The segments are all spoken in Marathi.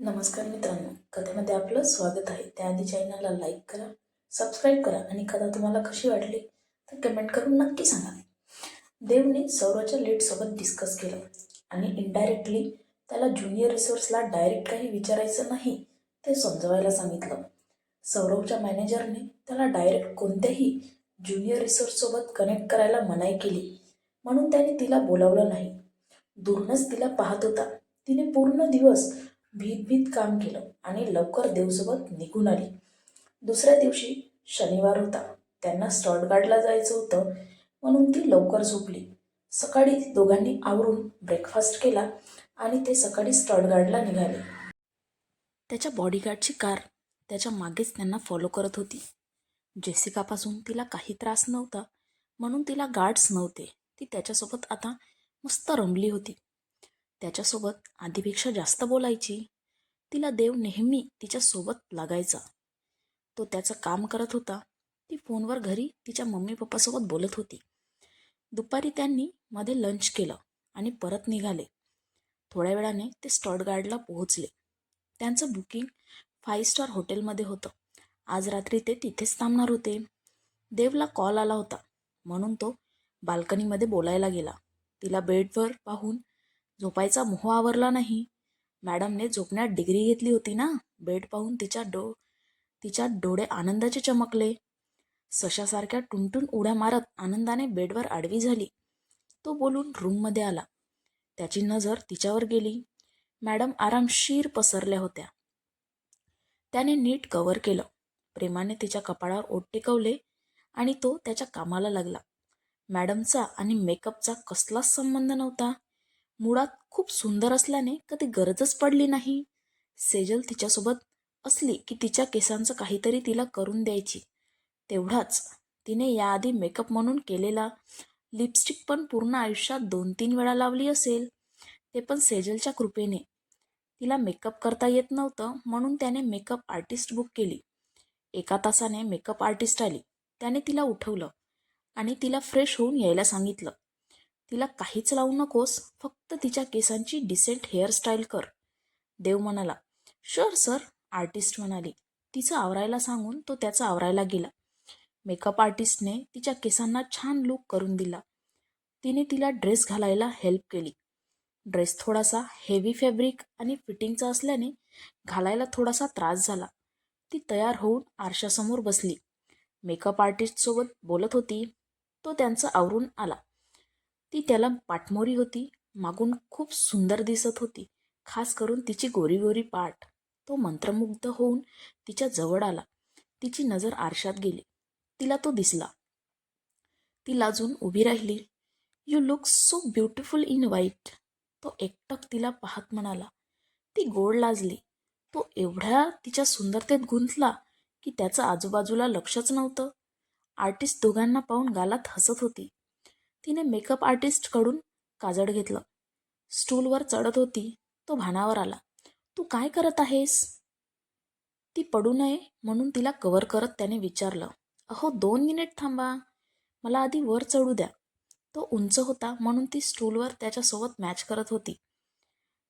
नमस्कार मित्रांनो कथेमध्ये आपलं स्वागत आहे. त्याआधी चॅनलला लाईक करा सबस्क्राईब करा आणि कथा तुम्हाला कशी वाटली तर कमेंट करून नक्की सांगा. देवने सौरवच्या लेटसोबत डिस्कस केलं आणि इनडायरेक्टली त्याला ज्युनियर रिसोर्सला डायरेक्ट काही विचारायचं नाही ते समजवायला सांगितलं. सौरवच्या मॅनेजरने त्याला डायरेक्ट कोणत्याही ज्युनियर रिसोर्ससोबत कनेक्ट करायला मनाई केली. म्हणून त्याने तिला बोलावलं नाही. दूरनच तिला पाहत होता. तिने पूर्ण दिवस भीत भीत काम केलं आणि लवकर देवसोबत निघून आली. दुसऱ्या दिवशी शनिवार होता. त्यांना स्टॉटगार्डला जायचं होतं म्हणून ती लवकर झोपली. सकाळी दोघांनी आवरून ब्रेकफास्ट केला आणि ते सकाळी स्टॉटगार्डला निघाले. त्याच्या बॉडीगार्डची कार त्याच्या मागेच त्यांना फॉलो करत होती. जेसिकापासून तिला काही त्रास नव्हता म्हणून तिला गार्ड्स नव्हते. ती त्याच्यासोबत आता मस्त रमली होती. त्याच्यासोबत आधीपेक्षा जास्त बोलायची. तिला देव नेहमी तिच्यासोबत लागायचा. तो त्याचं काम करत होता. ती फोनवर घरी तिच्या मम्मी पप्पासोबत बोलत होती. दुपारी त्यांनी मध्ये लंच केलं आणि परत निघाले. थोड्या वेळाने ते स्टॉटगार्डला पोहोचले. त्यांचं बुकिंग फाईव्ह स्टार हॉटेलमध्ये होतं. आज रात्री ते तिथेच थांबणार होते. देवला कॉल आला होता. म्हणून तो बाल्कनीमध्ये बोलायला गेला. तिला बेडवर पाहून झोपायचा मोह आवरला नाही. मॅडमने झोपण्यात डिग्री घेतली होती ना? बेड पाहून तिच्या डो तिच्या डोळे आनंदाचे चमकले. सशासारख्या टुनटुन उड्या मारत आनंदाने बेडवर आडवी झाली. तो बोलून रूममध्ये आला. त्याची नजर तिच्यावर गेली. मॅडम आरामशीर पसरल्या होत्या. त्याने नीट कवर केलं. प्रेमाने तिच्या कपाळावर ओट टेकवले आणि तो त्याच्या कामाला लागला. मॅडमचा आणि मेकअपचा कसलाच संबंध नव्हता. मुळात खूप सुंदर असल्याने कधी गरजच पडली नाही. सेजल तिच्यासोबत असली की तिच्या केसांचं काहीतरी तिला करून द्यायची. तेवढाच तिने याआधी मेकअप म्हणून केलेला लिपस्टिक पण पूर्ण आयुष्यात दोन तीन वेळा लावली असेल. ते पण सेजलच्या कृपेने. तिला मेकअप करता येत नव्हतं म्हणून त्याने मेकअप आर्टिस्ट बुक केली. एका तासाने मेकअप आर्टिस्ट आली. त्याने तिला उठवलं आणि तिला फ्रेश होऊन यायला सांगितलं. तिला काहीच लावू नकोस फक्त तिच्या केसांची डिसेंट हेअरस्टाईल कर. देव म्हणाला शुअर सर आर्टिस्ट म्हणाली. तिचं आवरायला सांगून तो त्याचा आवरायला गेला. मेकअप आर्टिस्टने तिच्या केसांना छान लूक करून दिला. तिने तिला ड्रेस घालायला हेल्प केली. ड्रेस थोडासा हेवी फॅब्रिक आणि फिटिंगचा असल्याने घालायला थोडासा त्रास झाला. ती तयार होऊन आरशासमोर बसली. मेकअप आर्टिस्टसोबत बोलत होती. तो त्यांचं आवरून आला. ती त्याला पाठमोरी होती मागून खूप सुंदर दिसत होती खास करून तिची गोरी गोरी पाठ. तो मंत्रमुग्ध होऊन तिच्या जवळ आला. तिची नजर आरशात गेली. तिला तो दिसला. ती लाजून उभी राहिली. You look so beautiful in white तो एकटक तिला पाहत म्हणाला. ती गोड लाजली. तो एवढ्या तिच्या सुंदरतेत गुंतला की त्याचं आजूबाजूला लक्षच नव्हतं. आर्टिस्ट दोघांना पाहून गालात हसत होती. तिने मेकअप आर्टिस्टकडून काजळ घेतलं. स्टूलवर चढत होती तो भानावर आला. तू काय करत आहेस? ती पडू नये म्हणून तिला कवर करत त्याने विचारलं. अहो दोन मिनिट थांबा. मला आधी वर चढू द्या. तो उंच होता म्हणून ती स्टूलवर त्याच्यासोबत मॅच करत होती.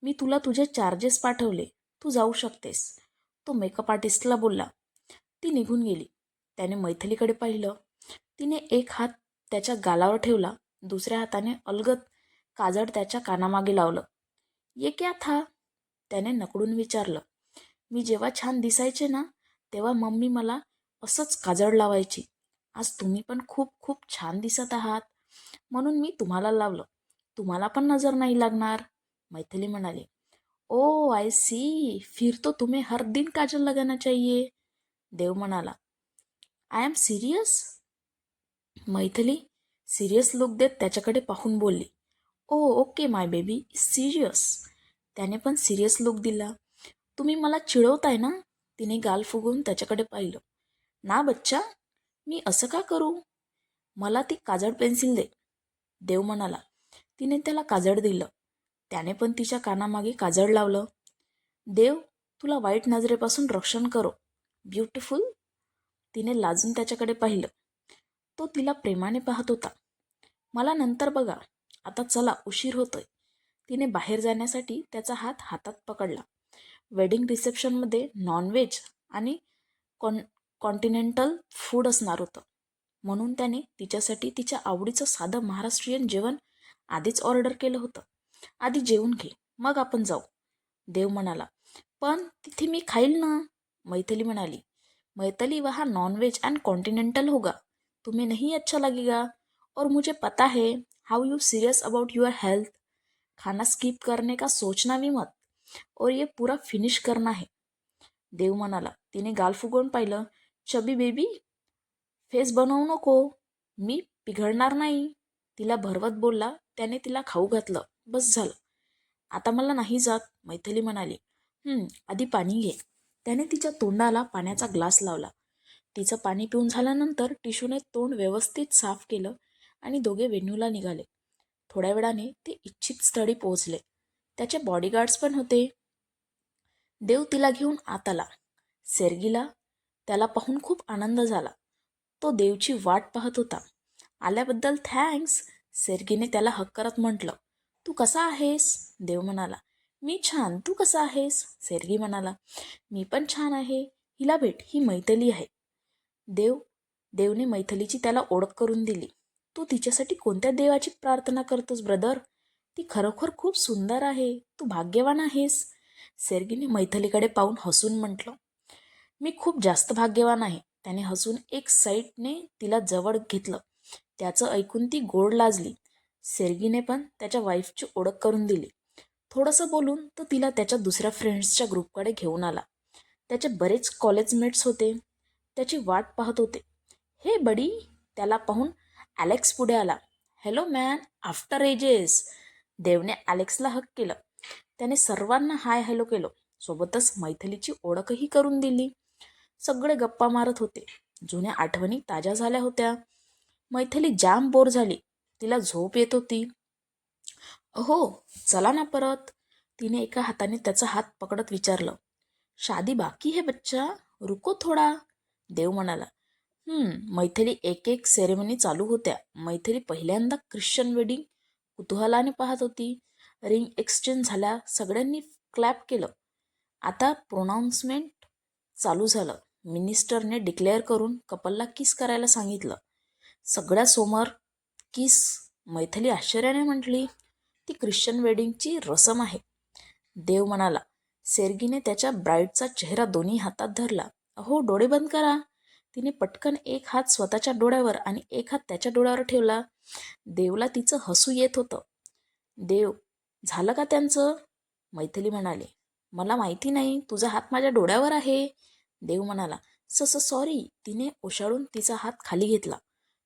मी तुला तुझे चार्जेस पाठवले. तू जाऊ शकतेस. तो मेकअप आर्टिस्टला बोलला. ती निघून गेली. त्याने मैथिलीकडे पाहिलं. तिने एक हात त्याच्या गालावर ठेवला. दुसऱ्या हाताने अलगत काजळ त्याच्या कानामागे लावलं. ये क्या था? त्याने नकडून विचारलं. मी जेव्हा छान दिसायचे ना तेव्हा मम्मी मला असंच काजळ लावायची. आज तुम्ही पण खूप खूप छान दिसत आहात. म्हणून मी तुम्हाला लावलं. तुम्हाला पण नजर नाही लागणार. मैथिली म्हणाली. ओ आय सी फिर तो तुम्हें हर दिन काजल लगाना चाहिए. देव म्हणाला. I am serious Maithili serious look देत त्याच्याकडे पाहून बोलली. Oh okay my baby serious त्याने पण सिरियस लुक दिला. तुम्ही मला चिडवताय ना? तिने गाल फुगून त्याच्याकडे पाहिलं. ना बच्चा मी असं का करू? मला ती काजळ पेन्सिल दे. देव म्हणाला. तिने त्याला काजळ दिलं. त्याने पण तिच्या कानामागे काजळ लावलं. देव तुला वाईट नजरेपासून रक्षण करो. ब्युटिफुल तिने लाजून त्याच्याकडे पाहिलं. तो तिला प्रेमाने पाहत होता. मला नंतर बघा. आता चला उशीर होतोय. तिने बाहेर जाण्यासाठी त्याचा हात हातात पकडला. वेडिंग रिसेप्शनमध्ये नॉनव्हेज आणि कॉन कॉन्टिनेंटल फूड असणार होतं. म्हणून त्याने तिच्यासाठी तिच्या आवडीचं साधं महाराष्ट्रीयन जेवण आधीच ऑर्डर केलं होतं. आधी जेवून घे. मग आपण जाऊ. देव म्हणाला. पण तिथे मी खाईल ना? मैथिली म्हणाली. मैथली वहा नॉनव्हेज अँड कॉन्टिनेंटल होगा. तुम्हें नहीं अच्छा लगेगा। और मुझे पता है how you serious about your health खाना स्किप करने का सोचना भी मत। और ये पूरा फिनिश करना है। देव म्हणाला तिने गाल फुगवून पाहिलं छबी बेबी फेस बनवू नको। मी पिघळणार नाही। तिला भरवत बोलला त्याने तिला खाऊ घातलं। बस झालं. आता मला नाही जात मैथिली म्हणाली. आधी पाणी घे. त्याने तिच्या तोंडाला पाण्याचा ग्लास लावला. तिचं पाणी पिऊन झाल्यानंतर टिशूने तोंड व्यवस्थित साफ केलं आणि दोघे वेन्यूला निघाले. थोड्या वेळाने ते इच्छित स्थळी पोहोचले. त्याचे बॉडीगार्ड्स पण होते. देव तिला घेऊन आत आला सेर्गीला त्याला पाहून खूप आनंद झाला. तो देवची वाट पाहत होता. आल्याबद्दल थँक्स सेर्गीने त्याला हक करत म्हटलं. तू कसा आहेस? देव म्हणाला. मी छान. तू कसा आहेस? सेर्गी म्हणाला. मी पण छान आहे. हिला भेट. ही मैतली आहे. देव देवने मैथिलीची त्याला ओळख करून दिली. तू तिच्यासाठी कोणत्या देवाची प्रार्थना करतोस ब्रदर? ती खरोखर खूप सुंदर आहे. तू भाग्यवान आहेस. सेर्गीने मैथिलीकडे पाहून हसून म्हटलं. मी खूप जास्त भाग्यवान आहे. त्याने हसून एक साईडने तिला जवळ घेतलं. त्याचं ऐकून ती गोड लाजली. सेर्गीने पण त्याच्या वाईफची ओळख करून दिली. थोडंसं बोलून तो तिला त्याच्या दुसऱ्या फ्रेंड्सच्या ग्रुपकडे घेऊन आला. त्याचे बरेच कॉलेजमेट्स होते. त्याची वाट पाहत होते. हे बडी त्याला पाहून ॲलेक्स पुढे आला. Hello man after ages. देवने ॲलेक्सला हक केलं. त्याने सर्वांना हाय हॅलो केलं. सोबतच मैथिलीची ओळखही करून दिली. सगळे गप्पा मारत होते. जुन्या आठवणी ताज्या झाल्या होत्या. मैथिली जाम बोर झाली. तिला झोप येत होती. अहो चला ना परत. तिने एका हाताने त्याचा हात पकडत विचारलं. शादी बाकी है बच्चा? रुको थोडा. देव म्हणाला मैथिली एक एक सेरेमनी चालू होत्या. मैथिली पहिल्यांदा ख्रिश्चन वेडिंग कुतूहलाने पाहत होती. रिंग एक्सचेंज झाल्या सगळ्यांनी क्लॅप केलं. आता प्रोनाऊन्समेंट चालू झालं. मिनिस्टरने डिक्लेअर करून कपलला किस करायला सांगितलं. सगळ्या समोर किस मैथिली आश्चर्याने म्हटली ती ख्रिश्चन वेडिंगची रसम आहे. देव म्हणाला सेर्गीने त्याच्या ब्राईडचा चेहरा दोन्ही हातात धरला. अहो डोळे बंद करा. तिने पटकन एक हात स्वतःच्या डोळ्यावर आणि एक हात त्याच्या डोळ्यावर ठेवला. देवला तिचं हसू येत होतं. देव झालं का त्यांचं? मैथिली म्हणाली. मला माहिती नाही तुझा हात माझ्या डोळ्यावर आहे. देव म्हणाला. सस सॉरी. तिने ओशाळून तिचा हात खाली घेतला.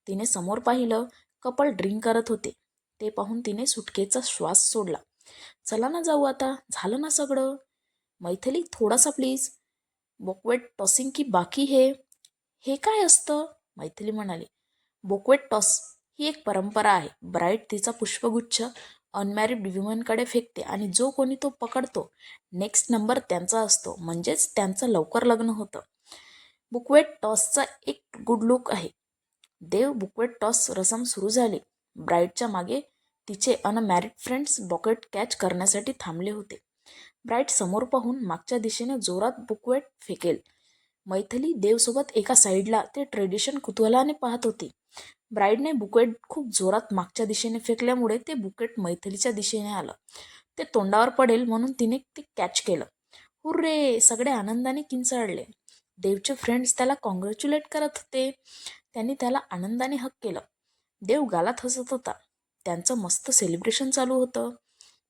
तिने समोर पाहिलं कपल ड्रिंक करत होते. ते पाहून तिने सुटकेचा श्वास सोडला. चला ना जाऊ आता झालं ना सगळं. मैथिली थोडासा प्लीज. बोकवेट टॉसिंग की बाकी हे? हे काय असतं? मैथिली म्हणाली. बोकवेट टॉस ही एक परंपरा आहे. ब्राईट तिचा पुष्पगुच्छ अनमॅरिड विमनकडे फेकते आणि जो कोणी तो पकडतो नेक्स्ट नंबर त्यांचा असतो. म्हणजेच त्यांचं लवकर लग्न होतं. बुकवेट टॉसचा एक गुड लुक आहे. देव बुकवेट टॉस रसम सुरू झाली. ब्राईडच्या मागे तिचे अनमॅरिड फ्रेंड्स बॉकेट कॅच करण्यासाठी थांबले होते. ब्राईट समोर पाहून मागच्या दिशेने जोरात बुकवेट फेकेल. मैथिली देवसोबत एका साईडला ते ट्रेडिशन कुतूहलाने पाहत होती. ब्राईडने बुकेट खूप जोरात मागच्या दिशेने फेकल्यामुळे ते बुकेट मैथिलीच्या दिशेने आलं. ते तोंडावर पडेल म्हणून तिने ते कॅच केलं. हुर्रे! सगळे आनंदाने किंचाळले. देवचे फ्रेंड्स त्याला कॉंग्रॅच्युलेट करत होते. त्यांनी त्याला आनंदाने हक केलं. देव गालात हसत होता. त्यांचं मस्त सेलिब्रेशन चालू होतं.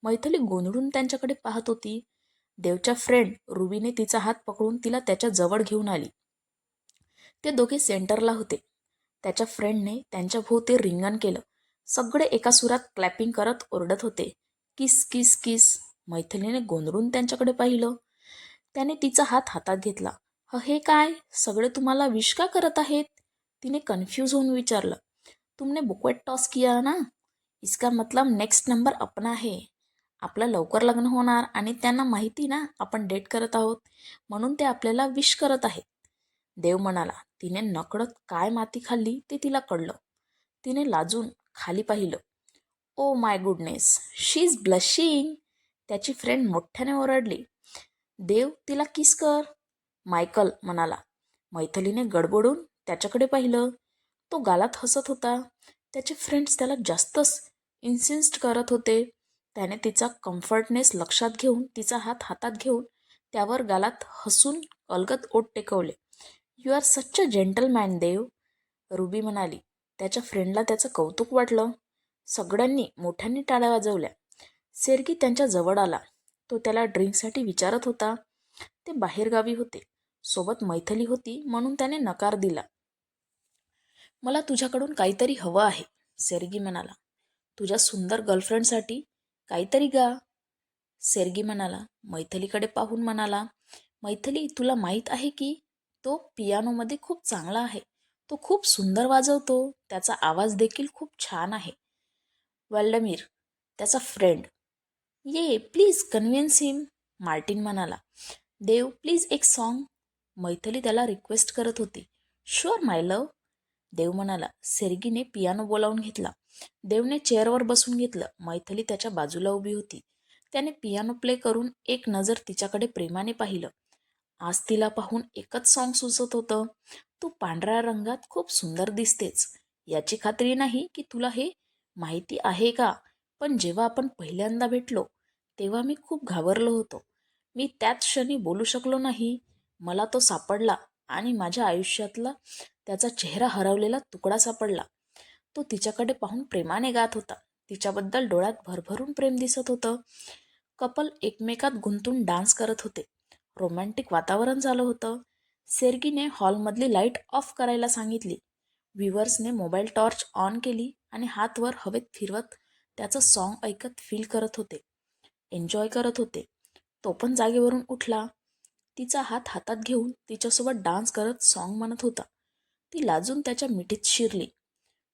मैथिली गोंधळून त्यांच्याकडे पाहत होती. देवच्या फ्रेंड रुबीने तिचा हात पकडून तिला त्याच्याजवळ घेऊन आली. ते दोघे सेंटरला होते. त्याच्या फ्रेंडने त्यांच्या भोवती रिंगण केलं. सगळे एका सुरात क्लॅपिंग करत ओरडत होते. किस किस किस मैथिलीने गोंधळून त्यांच्याकडे पाहिलं. त्याने तिचा हात हातात घेतला. ह हे काय? सगळे तुम्हाला विश का करत आहेत? तिने कन्फ्यूज होऊन विचारलं. तुमने बुकवेट टॉस किया ना? इसका मतलब नेक्स्ट नंबर अपना है. आपलं लवकर लग्न होणार आणि त्यांना माहिती ना आपण डेट करत आहोत. म्हणून ते आपल्याला विश करत आहेत. देव म्हणाला तिने नकळत काय माती खाल्ली ते तिला कळलं. तिने लाजून खाली पाहिलं. ओ my goodness she is blushing. त्याची फ्रेंड मोठ्याने ओरडली देव तिला किस कर? मायकल म्हणाला मैथलीने गडबडून त्याच्याकडे पाहिलं. तो गालात हसत होता. त्याचे फ्रेंड्स त्याला जास्तच इन्सिस्ट करत होते. त्याने तिचा कम्फर्टनेस लक्षात घेऊन तिचा हात हातात घेऊन त्यावर गालात हसून अलगत ओट टेकवले. यू आर सच्च अ जेंटलमॅन देव रुबी म्हणाली. त्याच्या फ्रेंडला त्याचं कौतुक वाटलं. सगळ्यांनी मोठ्यांनी टाळ्या वाजवल्या. सेरगी त्यांच्या जवळ आला. तो त्याला ड्रिंकसाठी विचारत होता. ते बाहेरगावी होते. सोबत मैथली होती म्हणून त्याने नकार दिला. मला तुझ्याकडून काहीतरी हवं आहे सेरगी म्हणाला. तुझ्या सुंदर गर्लफ्रेंडसाठी काहीतरी गा. सेरगी म्हणाला मैथलीकडे पाहून म्हणाला मैथली तुला माहीत आहे की तो पियानोमध्ये खूप चांगला आहे. तो खूप सुंदर वाजवतो. त्याचा आवाज देखील खूप छान आहे. वल्डमीर त्याचा फ्रेंड ये प्लीज कन्व्हिन्स हिम मार्टिन म्हणाला देव प्लीज एक सॉन्ग मैथली त्याला रिक्वेस्ट करत होती. शुअर माय लव देव म्हणाला सेरगीने पियानो बोलावून घेतला. देवने चेअरवर बसून घेतलं. मैथली त्याच्या बाजूला उभी होती. त्याने पियानो प्ले करून एक नजर तिच्याकडे प्रेमाने पाहिलं. आज तिला पाहून एकच सॉन्ग सुचत होतं. तू पांढऱ्या रंगात खूप सुंदर दिसतेच याची खात्री नाही की तुला हे माहिती आहे का. पण जेव्हा आपण पहिल्यांदा भेटलो तेव्हा मी खूप घाबरलो होतो. मी त्याच क्षणी बोलू शकलो नाही. मला तो सापडला आणि माझ्या आयुष्यातला त्याचा चेहरा हरवलेला तुकडा सापडला. तो तिच्याकडे पाहून प्रेमाने गात होता. तिच्याबद्दल डोळ्यात भरभरून प्रेम दिसत होतं. कपल एकमेकात गुंतून डान्स करत होते. रोमॅन्टिक वातावरण झालं होतं. सेरगीने हॉलमधली लाइट ऑफ करायला सांगितली. व्हिवर्सने मोबाईल टॉर्च ऑन केली आणि हातवर हवेत फिरवत त्याचं सॉन्ग ऐकत फील करत होते. एन्जॉय करत होते. तो पण जागेवरून उठला. तिचा हात हातात घेऊन तिच्यासोबत डान्स करत सॉन्ग म्हणत होता. ती लाजून त्याच्या मिठीत शिरली.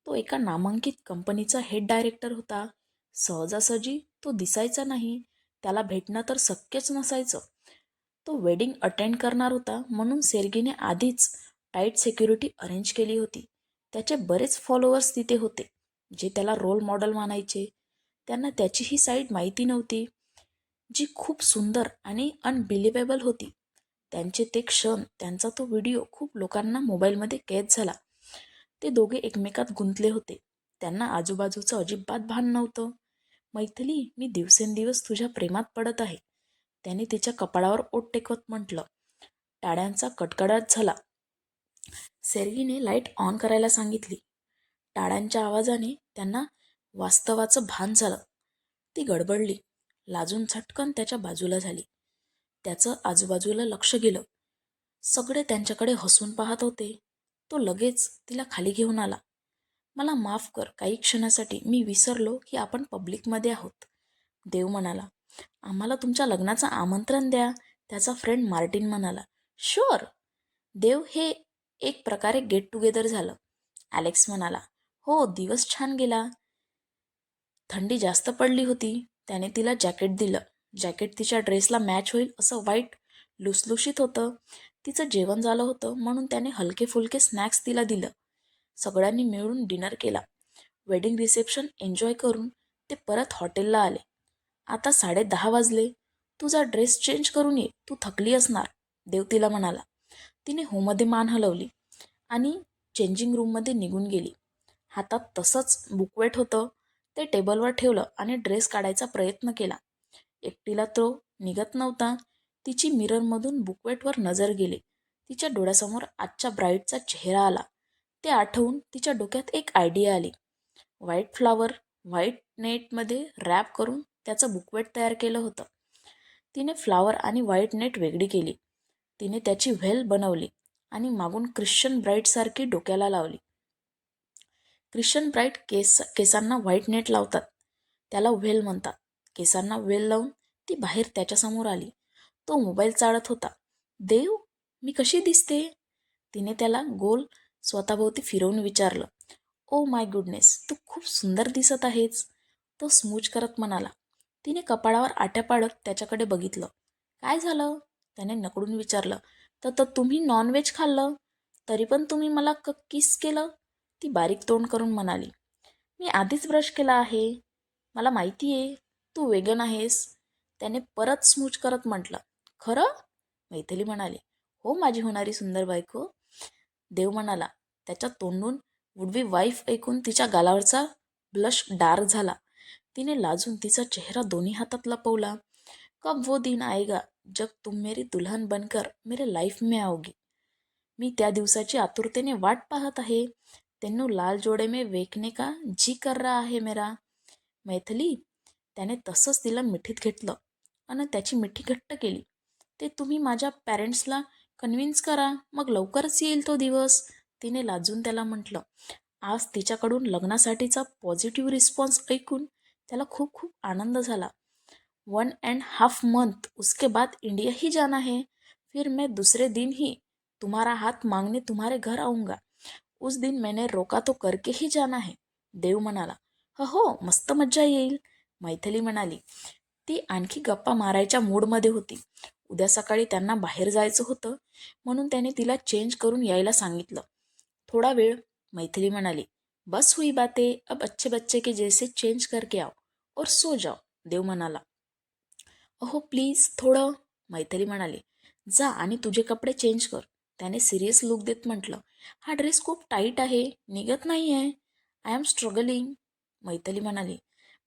तो एका नामांकित कंपनीचा हेड डायरेक्टर होता. सहजासहजी तो दिसायचा नाही. त्याला भेटणं तर शक्यच नसायचं. तो वेडिंग अटेंड करणार होता म्हणून सेरगीने आधीच टाईट सिक्युरिटी अरेंज केली होती. त्याचे बरेच फॉलोअर्स तिथे होते जे त्याला रोल मॉडेल मानायचे. त्यांना त्याची ही साईड माहिती नव्हती. जी खूप सुंदर आणि अनबिलिव्हेबल होती. त्यांचे ते क्षण त्यांचा तो व्हिडिओ खूप लोकांना मोबाईलमध्ये कैद झाला. ते दोघे एकमेकात गुंतले होते. त्यांना आजूबाजूचं अजिबात भान नव्हतं. मैथिली मी दिवसेंदिवस तुझ्या प्रेमात पडत आहे. त्याने तिच्या कपाळावर ओट टेकवत म्हटलं. टाळ्यांचा कटकडाट झाला. सेरगीने लाइट ऑन करायला सांगितली. टाळ्यांच्या आवाजाने त्यांना वास्तवाचं भान झालं. ती गडबडली. लाजून झटकन त्याच्या बाजूला झाली. त्याचं आजूबाजूला लक्ष गेलं. सगळे त्यांच्याकडे हसून पाहत होते. तो लगेच तिला खाली घेऊन आला. मला माफ कर काही क्षणासाठी मी विसरलो की आपण पब्लिकमध्ये आहोत. देव म्हणाला. आम्हाला तुमच्या लग्नाचं आमंत्रण द्या त्याचा फ्रेंड मार्टिन म्हणाला. शुअर देव हे एक प्रकारे गेट टुगेदर झालं. ॲलेक्स म्हणाला. हो दिवस छान गेला. थंडी जास्त पडली होती. त्याने तिला जॅकेट दिलं. जॅकेट तिच्या ड्रेसला मॅच होईल असं वाईट लुसलुशीत होतं. तिचं जेवण झालं होतं म्हणून त्याने हलके फुलके स्नॅक्स तिला दिलं. सगळ्यांनी मिळून डिनर केला. वेडिंग रिसेप्शन एन्जॉय करून ते परत हॉटेलला आले. आता साडे दहा वाजले. तुझा ड्रेस चेंज करून ये. तू थकली असणार देव तिला म्हणाला. तिने होमध्ये मान हलवली आणि चेंजिंग रूममध्ये निघून गेली. हातात तसंच बुकवेट होतं. ते टेबलवर ठेवलं आणि ड्रेस काढायचा प्रयत्न केला. एकटीला तो निघत नव्हता. तिची मिररमधून बुकवेटवर नजर गेली. तिच्या डोळ्यासमोर आजच्या ब्राईटचा चेहरा आला. ते आठवून तिच्या डोक्यात एक आयडिया आली. व्हाईट फ्लावर व्हाईट नेटमध्ये रॅप करून त्याचं बुकवेट तयार केलं होतं. तिने फ्लावर आणि व्हाईट नेट वेगळी केली. तिने त्याची व्हेल बनवली आणि मागून ख्रिश्चन ब्राईटसारखी डोक्याला लावली. ख्रिश्चन ब्राईट केस केसांना व्हाईट नेट लावतात. त्याला व्हेल म्हणतात. केसांना वेल लावून ती बाहेर त्याच्यासमोर आली. तो मोबाईल चाळत होता. देव मी कशी दिसते? तिने त्याला गोल स्वतःभोवती फिरवून विचारलं. ओ माय गुडनेस तू खूप सुंदर दिसत आहेस. तो स्मूच करत म्हणाला. तिने कपाळावर आट्या पाडत त्याच्याकडे बघितलं. काय झालं? त्याने नकडून विचारलं. तर तर तुम्ही नॉनव्हेज खाल्लं? तरी पण तुम्ही मला क किस केलं? ती बारीक तोंड करून म्हणाली. मी आधीच ब्रश केला आहे. मला माहिती आहे तू वेगन आहेस त्याने परत स्मूच करत म्हटलं खरं? मैथिली म्हणाली हो माझी होणारी सुंदर बायको. देव म्हणाला त्याच्या तोंडून वुड बी वाईफ ऐकून तिच्या गालावरचा ब्लश डार्क झाला. तिने लाजून तिचा चेहरा दोन्ही हातात लपवला. कब वो दिन आएगा जब तुम मेरी दुल्हन बनकर मेरे लाईफ में आओगी. मी त्या दिवसाची आतुरतेने वाट पाहत आहे. तेन्नू लाल जोडे में वेखने का जी कर रहा आहे मेरा. मैथिली त्याने तसंच तिला मिठीत घेतलं आणि त्याची मिठी घट्ट केली. ते तुम्ही माझ्या पॅरेंट्सला कन्व्हिन्स करा मग लवकरच येईल तो दिवस तिने लाजून त्याला म्हटलं. आज तिच्याकडून लग्नासाठीचा पॉझिटिव्ह रिस्पॉन्स ऐकून त्याला खूप खूप आनंद झाला. वन अँड हाफ मंथ उसके बाद इंडिया ही जाना है. फिर मैं दूसरे दिन ही तुम्हारा हाथ मांगने तुम्हारे घर आऊंगा. उस दिन मैंने रोका तो करके ही जाना है देव म्हणाला. हो हो मस्त मज्जा येईल. मैथिली म्हणाली ती आणखी गप्पा मारायच्या मूडमध्ये होती. उद्या सकाळी त्यांना बाहेर जायचं होतं म्हणून त्याने तिला चेंज करून यायला सांगितलं. थोडा वेळ मैथिली म्हणाली बस हुई बाते अब अच्छे बच्चे के जैसे चेंज करके आओ और सो जाओ देव म्हणाला. अहो प्लीज थोडं मैथिली म्हणाली जा आणि तुझे कपडे चेंज कर. त्याने सिरियस लुक देत म्हटलं हा ड्रेस खूप टाईट आहे निघत नाही आहे आय एम स्ट्रगलिंग. मैथिली म्हणाली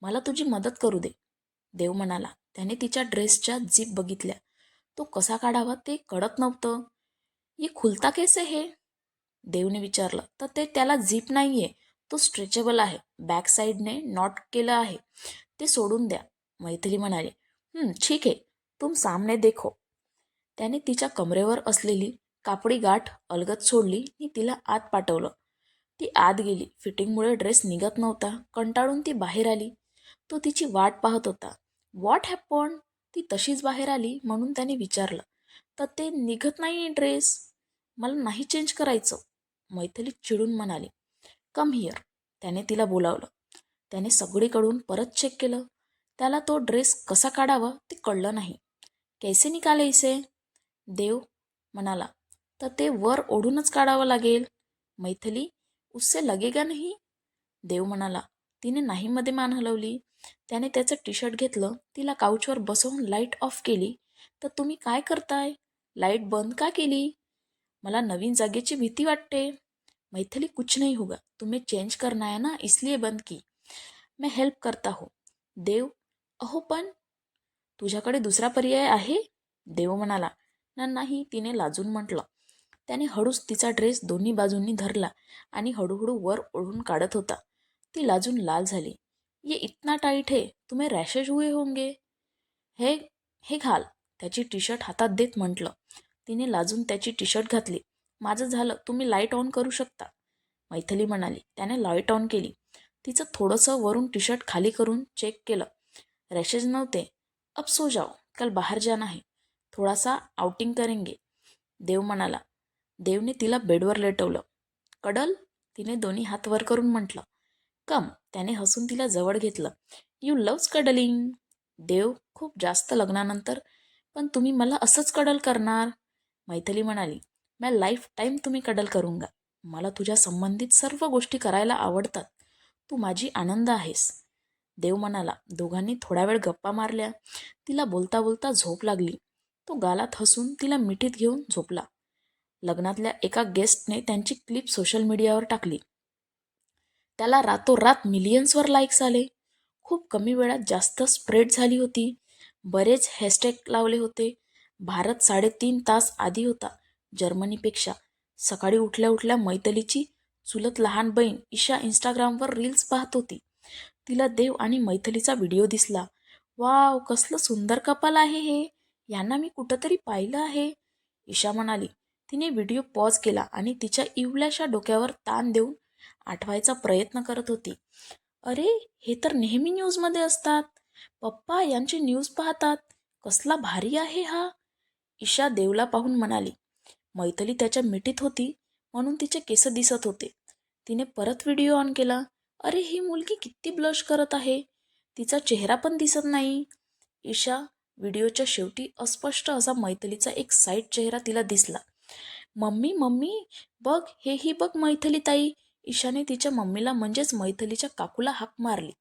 मला तुझी मदत करू दे. देव म्हणाला त्याने तिच्या ड्रेसच्या जीप बघितल्या. तो कसा काढावा ते कळत नव्हतं. ये खुलता कैसे हे? देवने विचारलं. तर ते त्याला झीप नाही आहे तो स्ट्रेचेबल आहे. बॅक साईडने नॉट केलं आहे. ते सोडून द्या. मैथिली म्हणाली ठीक आहे. तुम सामने देखो. त्याने तिच्या कमरेवर असलेली कापडी गाठ अलगत सोडली आणि तिला आत पाठवलं. ती आत गेली. फिटिंगमुळे ड्रेस निघत नव्हता. कंटाळून ती बाहेर आली. तो तिची वाट पाहत होता. व्हॉट हॅपन ती तशीच बाहेर आली म्हणून त्याने विचारलं. तर ते निघत नाही ड्रेस मला नाही चेंज करायचं. मैथिली चिडून म्हणाली. कम हिअर त्याने तिला बोलावलं. त्याने सगळीकडून परत चेक केलं. त्याला तो ड्रेस कसा काढावा ते कळलं नाही. कैसे निकाले इसे? देव म्हणाला. तर ते वर ओढूनच काढावं लागेल. मैथिली उससे लगेगा नाही? देव म्हणाला. तिने नाहीमध्ये मान हलवली. त्याने त्याचं टी शर्ट घेतलं तिला काउचवर बसवून लाइट ऑफ केली. तर तुम्ही काय करताय? लाइट बंद का केली? मला नवीन जागेची भीती वाटते. मैथिली कुछ नहीं होगा. तुम्हें चेंज करना है ना इसलिए बंद की. मैं हेल्प करता हो. देव? अहो पण तुझ्याकडे दुसरा पर्याय आहे? देव म्हणाला. ना नाही तिने लाजून म्हटलं. त्याने हळूच तिचा ड्रेस दोन्ही बाजूंनी धरला आणि हळूहळू वर ओढून काढत होता. ती लाजून लाल झाली. ये इतना टाईट है तुम्ही रॅशेज हुए होंगे। हे हे घाल त्याची टी शर्ट हातात देत म्हटलं. तिने लाजून त्याची टी शर्ट घातली. माझं झालं तुम्ही लाइट ऑन करू शकता. मैथिली म्हणाली. त्याने लाइट ऑन केली. तिचं थोडंसं वरून टी शर्ट खाली करून चेक केलं. रॅशेज नव्हते. अब सो जाओ कल बाहेर जाणं आहे थोडासा आउटिंग करेंगे. देव म्हणाला. देवने तिला बेडवर लेटवलं. कडल तिने दोन्ही हात वर करून म्हटलं. कम. त्याने हसून तिला जवळ घेतलं. यू लव्स कडलिंग देव खूप जास्त लग्नानंतर. पण तुम्ही मला असंच कडल करणार. मैथिली म्हणाली मॅ लाईफ टाईम तुम्ही कडल करूंगा मला तुझ्या संबंधित सर्व गोष्टी करायला आवडतात. तू माझी आनंद आहेस. देव म्हणाला दोघांनी थोडा वेळ गप्पा मारल्या. तिला बोलता बोलता झोप लागली. तो गालात हसून तिला मिठीत घेऊन झोपला. लग्नातल्या एका गेस्टने त्यांची क्लिप सोशल मीडियावर टाकली. त्याला रातोरात मिलियन्सवर लाईक्स आले. खूप कमी वेळात जास्त स्प्रेड झाली होती. बरेच हॅशटॅग लावले होते. भारत साडेतीन तास आधी होता जर्मनीपेक्षा. सकाळी उठल्या उठल्या मैथलीची चुलत लहान बहीण ईशा इंस्टाग्रामवर रील्स पाहत होती. तिला देव आणि मैथलीचा व्हिडिओ दिसला. वाव कसलं सुंदर कपाल आहे हे. यांना मी कुठंतरी पाहिलं आहे. ईशा म्हणाली तिने व्हिडिओ पॉज केला आणि तिच्या इवल्याशा डोक्यावर ताण देऊन आठवायचा प्रयत्न करत होती. अरे हे तर नेहमी न्यूजमध्ये असतात. पप्पा यांची न्यूज पाहतात. कसला भारी आहे हा. ईशा देवला पाहून म्हणाली मैथली त्याच्या मिठीत होती म्हणून तिचे केस दिसत होते. तिने परत व्हिडिओ ऑन केला. अरे ही मुलगी किती ब्लश करत आहे. तिचा चेहरा पण दिसत नाही. ईशा व्हिडिओच्या शेवटी अस्पष्ट असा मैथलीचा एक साईड चेहरा तिला दिसला. मम्मी मम्मी बघ हे ही बघ मैथली ताई. ईशाने तिच्या मम्मीला म्हणजेच मैथिलीच्या काकूला हाक मारली.